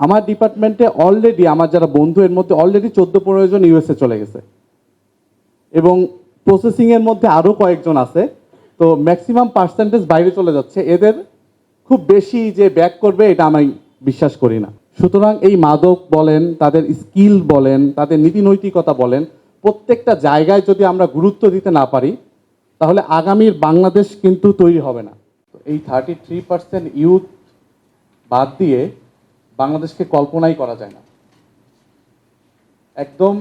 আমার ডিপার্টমেন্টে অলরেডি আমার যারা বন্ধু, এর মধ্যে অলরেডি চোদ্দ পনেরো জন ইউএসএ চলে গেছে। এবং প্রসেসিং এর মধ্যে আরও কয়েকজন আছে। তো ম্যাক্সিমাম পার্সেন্টেজ বাইরে চলে যাচ্ছে। এদের খুব বেশি যে ব্যাক করবে, এটা আমি বিশ্বাস করি না। সুতরাং এই মাদক বলেন, তাদের স্কিল বলেন, তাদের নীতি নৈতিকতা বলেন, প্রত্যেকটা জায়গায় যদি আমরা গুরুত্ব দিতে না পারি, তাহলে আগামীর বাংলাদেশ কিন্তু তৈরি হবে না। এই থার্টি থ্রি পার্সেন্ট ইউথ বাদ দিয়ে বাংলাদেশকে কল্পনাই করা যায় না। একদম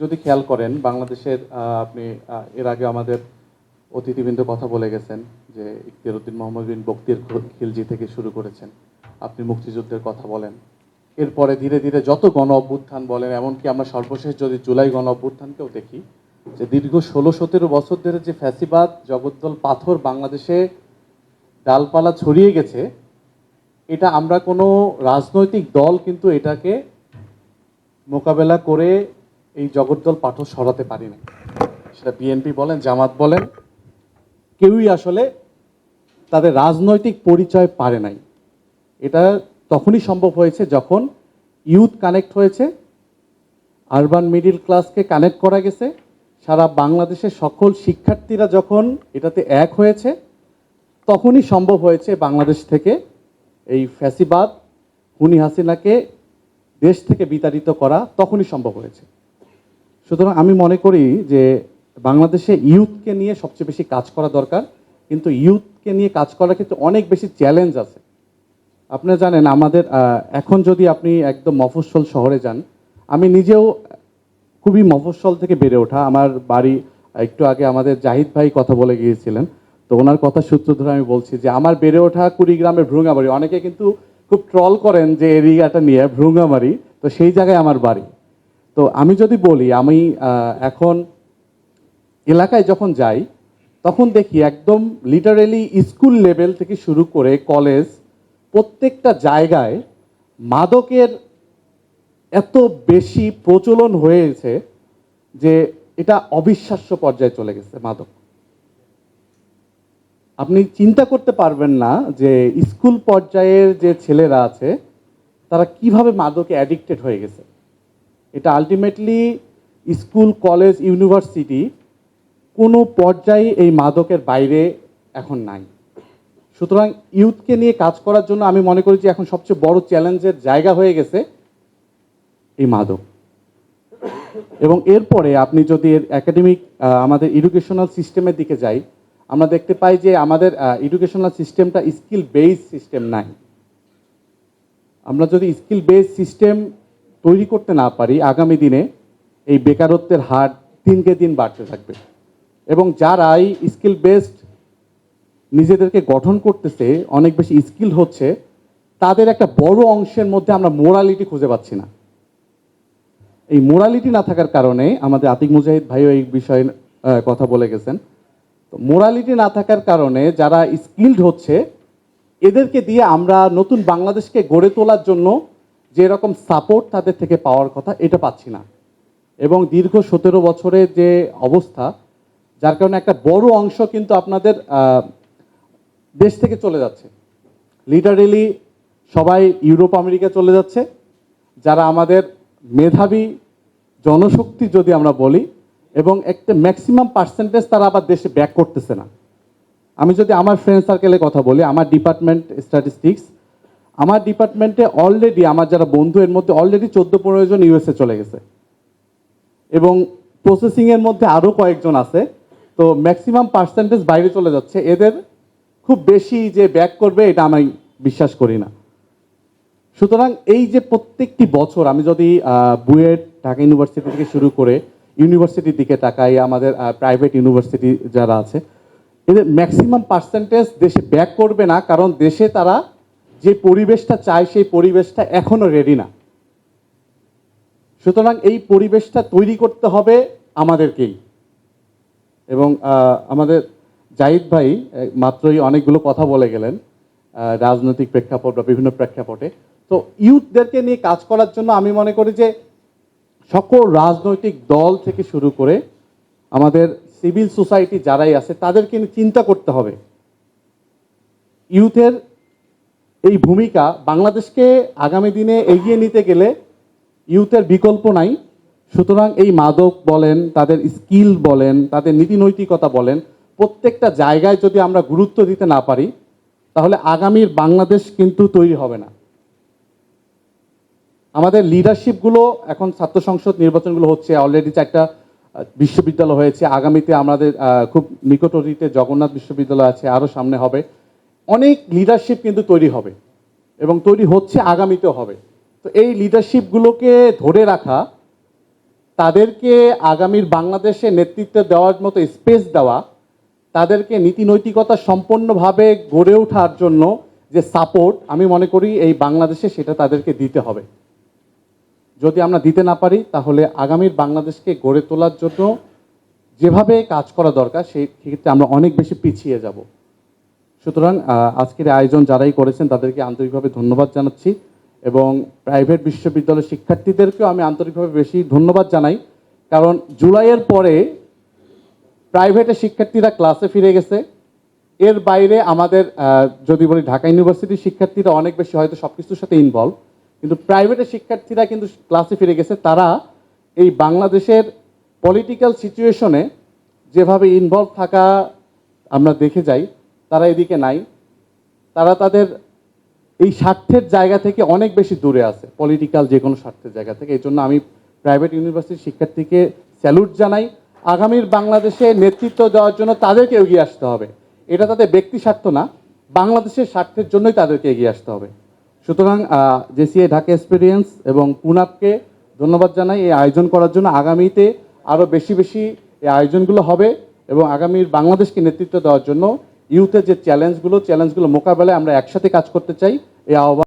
যদি খেয়াল করেন, বাংলাদেশের আপনি এর আগে আমাদের অতিথিবৃন্দ কথা বলে গেছেন যে ইকতিয়ার উদ্দিন মোহাম্মদ বিন বক্তির খিলজি থেকে শুরু করেছেন। আপনি মুক্তিযুদ্ধের কথা বলেন। এরপরে ধীরে ধীরে যত গণ অভ্যুত্থান বলেন, এমনকি আমরা সর্বশেষ যদি জুলাই গণ অভ্যুত্থানকেও দেখি, যে দীর্ঘ ষোলো সতেরো বছর ধরে যে ফ্যাসিবাদ, জগদ্দল পাথর বাংলাদেশে ডালপালা ছড়িয়ে গেছে এটা আমরা কোনো রাজনৈতিক দল কিন্তু এটাকে মোকাবেলা করে এই জগদ্দল পাঠক সরাতে পারি না সেটা বিএনপি বলেন, জামাত বলেন, কেউই আসলে তাদের রাজনৈতিক পরিচয় পারে নাই। এটা তখনই সম্ভব হয়েছে যখন ইউথ কানেক্ট হয়েছে, আরবান মিডিল ক্লাসকে কানেক্ট করা গেছে, সারা বাংলাদেশের সকল শিক্ষার্থীরা যখন এটাতে এক হয়েছে, তখনই সম্ভব হয়েছে বাংলাদেশ থেকে এই ফ্যাসিবাদ হুনি হাসিনাকে দেশ থেকে বিতাড়িত করা তখনই সম্ভব হয়েছে। সুতরাং আমি মনে করি যে বাংলাদেশে ইউথকে নিয়ে সবচেয়ে বেশি কাজ করা দরকার, কিন্তু ইউথকে নিয়ে কাজ করার ক্ষেত্রে অনেক বেশি চ্যালেঞ্জ আছে। আপনারা জানেন, আমাদের এখন যদি আপনি একদম মফস্বল শহরে যান, আমি নিজেও খুবই মফস্বল থেকে বেড়ে ওঠা। আমার বাড়ি একটু আগে আমাদের জাহিদ ভাই কথা বলে গিয়েছিলেন। তো ওনার কথা সূত্র ধরে আমি বলছি যে আমার বেড়ে ওঠা কুড়িগ্রামের ভ্রুঙ্গামারি। অনেকে কিন্তু খুব ট্রল করেন যে এরিয়াটা নিয়ে ভ্রুঙ্গামারি, তো সেই জায়গায় আমার বাড়ি। তো আমি যদি বলি, আমি এখন এলাকায় যখন যাই, তখন দেখি একদম লিটারেলি স্কুল লেভেল থেকে শুরু করে কলেজ প্রত্যেকটা জায়গায় মাদকের এত বেশি প্রচলন হয়েছে যে এটা অবিশ্বাস্য পর্যায়ে চলে গেছে মাদক। আপনি চিন্তা করতে পারবেন না যে স্কুল পর্যায়ের যে ছেলেরা আছে, তারা কীভাবে মাদকে অ্যাডিক্টেড হয়ে গেছে। এটা আলটিমেটলি স্কুল কলেজ ইউনিভার্সিটি কোনো পর্যায়ে এই মাদকের বাইরে এখন নাই। সুতরাং ইউথকে নিয়ে কাজ করার জন্য আমি মনে করি যে এখন সবচেয়ে বড় চ্যালেঞ্জের জায়গা হয়ে গেছে এই মাদক। এবং এরপরে আপনি যদি এর একাডেমিক আমাদের এডুকেশনাল সিস্টেমের দিকে যাই আমরা দেখতে পাই যে আমাদের এডুকেশনাল সিস্টেমটা স্কিল বেস সিস্টেম নাই। আমরা যদি স্কিল বেস সিস্টেম তৈরি করতে না পারি, আগামী দিনে এই বেকারত্বের হার দিনকে দিন বাড়তে থাকবে। এবং যারাই স্কিল বেসড নিজেদেরকে গঠন করতেছে, অনেক বেশি স্কিল হচ্ছে, তাদের একটা বড় অংশের মধ্যে আমরা মোরালিটি খুঁজে পাচ্ছি না। এই মোরালিটি না থাকার কারণে আমাদের আতিক মুজাহিদ ভাইও এই বিষয়ে কথা বলে গেছেন। মোরালিটি না থাকার কারণে যারা স্কিলড হচ্ছে, এদেরকে দিয়ে আমরা নতুন বাংলাদেশকে গড়ে তোলার জন্য যে রকম সাপোর্ট তাদের থেকে পাওয়ার কথা, এটা পাচ্ছি না। এবং দীর্ঘ সতেরো বছরের যে অবস্থা, যার কারণে একটা বড় অংশ কিন্তু আপনাদের দেশ থেকে চলে যাচ্ছে। লিটারেলি সবাই ইউরোপ, আমেরিকা চলে যাচ্ছে। যারা আমাদের মেধাবী জনশক্তি যদি আমরা বলি এবং একটা ম্যাক্সিমাম পার্সেন্টেজ তারা আবার দেশে ব্যাক করতেছে না। আমি যদি আমার ফ্রেন্ড সার্কেলে কথা বলি, আমার ডিপার্টমেন্ট স্ট্যাটিস্টিক্স আমার ডিপার্টমেন্টে অলরেডি আমার যারা বন্ধু, এর মধ্যে অলরেডি চোদ্দ পনেরো জন ইউএসএ চলে গেছে। এবং প্রসেসিংয়ের মধ্যে আরও কয়েকজন আছে। তো ম্যাক্সিমাম পার্সেন্টেজ বাইরে চলে যাচ্ছে। এদের খুব বেশি যে ব্যাক করবে, এটা আমি বিশ্বাস করি না। সুতরাং এই যে প্রত্যেকটি বছর আমি যদি বুয়েট, ঢাকা ইউনিভার্সিটি থেকে শুরু করে ইউনিভার্সিটির দিকে তাকাই, আমাদের প্রাইভেট ইউনিভার্সিটি যারা আছে, এদের ম্যাক্সিমাম পার্সেন্টেজ দেশে ব্যাক করবে না, কারণ দেশে তারা যে পরিবেশটা চায়, সেই পরিবেশটা এখনও রেডি না। সুতরাং এই পরিবেশটা তৈরি করতে হবে আমাদেরকেই। এবং আমাদের জাহিদ ভাই মাত্রই অনেকগুলো কথা বলে গেলেন রাজনৈতিক প্রেক্ষাপট বা বিভিন্ন প্রেক্ষাপটে। তো ইউথদেরকে নিয়ে কাজ করার জন্য আমি মনে করি যে সকল রাজনৈতিক দল থেকে শুরু করে আমাদের সিভিল সোসাইটি যারাই আছে, তাদেরকে চিন্তা করতে হবে। ইউথের এই ভূমিকা বাংলাদেশকে আগামী দিনে এগিয়ে নিতে গেলে ইউথের বিকল্প নাই। সুতরাং এই মাদক বলেন, তাদের স্কিল বলেন, তাদের নীতি নৈতিকতা বলেন, প্রত্যেকটা জায়গায় যদি আমরা গুরুত্ব দিতে না পারি, তাহলে আগামীর বাংলাদেশ কিন্তু তৈরি হবে না। আমাদের লিডারশিপগুলো এখন ছাত্র সংসদ নির্বাচনগুলো হচ্ছে অলরেডি চারটা বিশ্ববিদ্যালয় হয়েছে। আগামীতে আমাদের খুব নিকটরিতে জগন্নাথ বিশ্ববিদ্যালয় আছে আরও সামনে হবে। অনেক লিডারশিপ কিন্তু তৈরি হবে এবং তৈরি হচ্ছে, আগামীতেও হবে। তো এই লিডারশিপগুলোকে ধরে রাখা, তাদেরকে আগামীর বাংলাদেশে নেতৃত্ব দেওয়ার মতো স্পেস দেওয়া, তাদেরকে নীতি নৈতিকতা সম্পন্নভাবে গড়ে ওঠার জন্য যে সাপোর্ট আমি মনে করি এই বাংলাদেশে সেটা তাদেরকে দিতে হবে। যদি আমরা দিতে না পারি, তাহলে আগামীর বাংলাদেশকে গড়ে তোলার জন্য যেভাবে কাজ করা দরকার, সেই ক্ষেত্রে আমরা অনেক বেশি পিছিয়ে যাব। সুতরাং আজকের আয়োজন যারাই করেছেন, তাদেরকে আন্তরিকভাবে ধন্যবাদ জানাচ্ছি এবং প্রাইভেট বিশ্ববিদ্যালয়ের শিক্ষার্থীদেরকেও আমি আন্তরিকভাবে বেশি ধন্যবাদ জানাই। কারণ জুলাইয়ের পরে প্রাইভেটের শিক্ষার্থীরা ক্লাসে ফিরে গেছে। এর বাইরে আমাদের যদি বলি ঢাকা ইউনিভার্সিটির শিক্ষার্থীরা অনেক বেশি হয়তো সব কিছুর সাথে ইনভলভ কিন্তু প্রাইভেটের শিক্ষার্থীরা কিন্তু ক্লাসে ফিরে গেছে। তারা এই বাংলাদেশের পলিটিক্যাল সিচুয়েশনে যেভাবে ইনভলভ থাকা আমরা দেখে যাই, তারা এদিকে নাই। তারা তাদের এই স্বার্থের জায়গা থেকে অনেক বেশি দূরে আছে পলিটিক্যাল যে কোনো স্বার্থের জায়গা থেকে। এই জন্য আমি প্রাইভেট ইউনিভার্সিটির শিক্ষার্থীকে স্যালুট জানাই। আগামীর বাংলাদেশে নেতৃত্ব দেওয়ার জন্য তাদেরকে এগিয়ে আসতে হবে। এটা তাদের ব্যক্তি স্বার্থ না, বাংলাদেশের স্বার্থের জন্যই তাদেরকে এগিয়ে আসতে হবে। সুতরাং জেসিএ ঢাকা এক্সপিরিয়েন্স এবং পুনাপকে ধন্যবাদ জানাই এই আয়োজন করার জন্য। আগামীতে আরও বেশি বেশি এই আয়োজনগুলো হবে এবং আগামীর বাংলাদেশকে নেতৃত্ব দেওয়ার জন্য ইউথের যে চ্যালেঞ্জগুলো চ্যালেঞ্জগুলো মোকাবেলায় আমরা একসাথে কাজ করতে চাই, এই আহ্বান